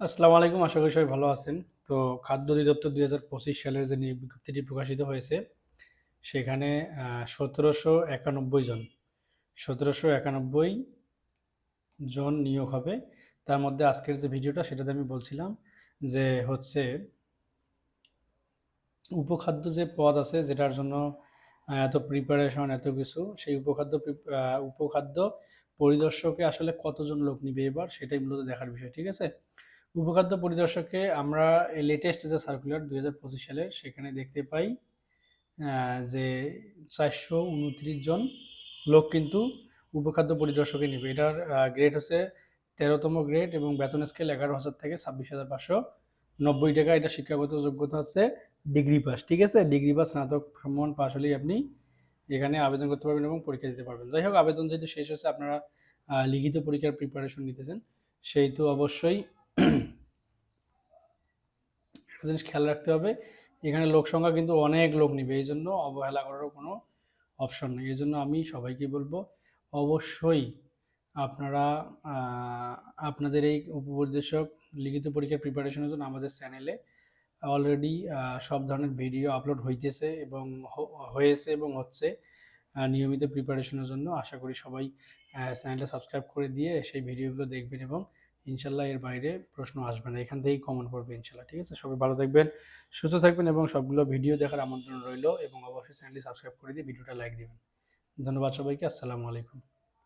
আসসালামু আলাইকুম, আশা করি সবাই ভালো আছেন। তো খাদ্য অধিদপ্তর দুই হাজার পঁচিশ সালের যে নিয়োগ বিজ্ঞপ্তিটি প্রকাশিত হয়েছে, সেখানে সতেরোশো একানব্বই জন, সতেরোশো একানব্বই জন নিয়োগ হবে। তার মধ্যে আজকের যে ভিডিওটা, সেটাতে আমি বলছিলাম যে হচ্ছে, উপখাদ্য যে পদ আছে, যেটার জন্য এত প্রিপারেশন এত কিছু, সেই উপখাদ্য উপখাদ্য পরিদর্শকে আসলে কতজন লোক নিবে এবার, সেটাই মূলত দেখার বিষয়, ঠিক আছে? উপখাদ্য পরিদর্শকে আমরা লেটেস্ট যে সার্কুলার দুই হাজার পঁচিশ সালের সেখানে দেখতে পাই যে চারশো উনত্রিশ জন লোক কিন্তু উপখাদ্য পরিদর্শকে নেবে। এটার গ্রেড হচ্ছে তেরোতম গ্রেড এবং বেতন স্কেল এগারো হাজার থেকে ছাব্বিশ হাজার পাঁচশো নব্বই টাকা। এটা শিক্ষাগত যোগ্যতা হচ্ছে ডিগ্রি পাস ঠিক আছে? ডিগ্রি পাস স্নাতক সম্মান পাস হলেই আপনি এখানে আবেদন করতে পারবেন এবং পরীক্ষা দিতে পারবেন। যাই হোক, আবেদন যেহেতু শেষ হচ্ছে আপনারা লিখিত পরীক্ষার প্রিপারেশন নিতেছেন, সেই তো অবশ্যই একটা জিনিস খেয়াল রাখতে হবে। এখানে লোক সংখ্যা কিন্তু অনেক লোক নিবে এই জন্য অবহেলা করারও কোনো অপশন নেই। এই জন্য আমি সবাইকে বলব, অবশ্যই আপনারা আপনাদের এই উপপরিদর্শক লিখিত পরীক্ষার প্রিপারেশনের জন্য আমাদের চ্যানেলে অলরেডি সব ধরনের ভিডিও আপলোড হইতেছে এবং হয়েছে এবং হচ্ছে নিয়মিত প্রিপারেশনের জন্য। আশা করি সবাই চ্যানেলটা সাবস্ক্রাইব করে দিয়ে সেই ভিডিওগুলো দেখবেন এবং ইনশাল্লাহ এর বাইরে প্রশ্ন আসবে না। এখান থেকেই কমন পড়বে ইনশাল্লাহ, ঠিক আছে? সবাই ভালো থাকবেন, সুস্থ থাকবেন এবং সবগুলো ভিডিও দেখার আমন্ত্রণ রইল এবং অবশ্যই চ্যানেলটি সাবস্ক্রাইব করে দিয়ে ভিডিওটা লাইক দিবেন। ধন্যবাদ সবাইকে, আসসালামু আলাইকুম।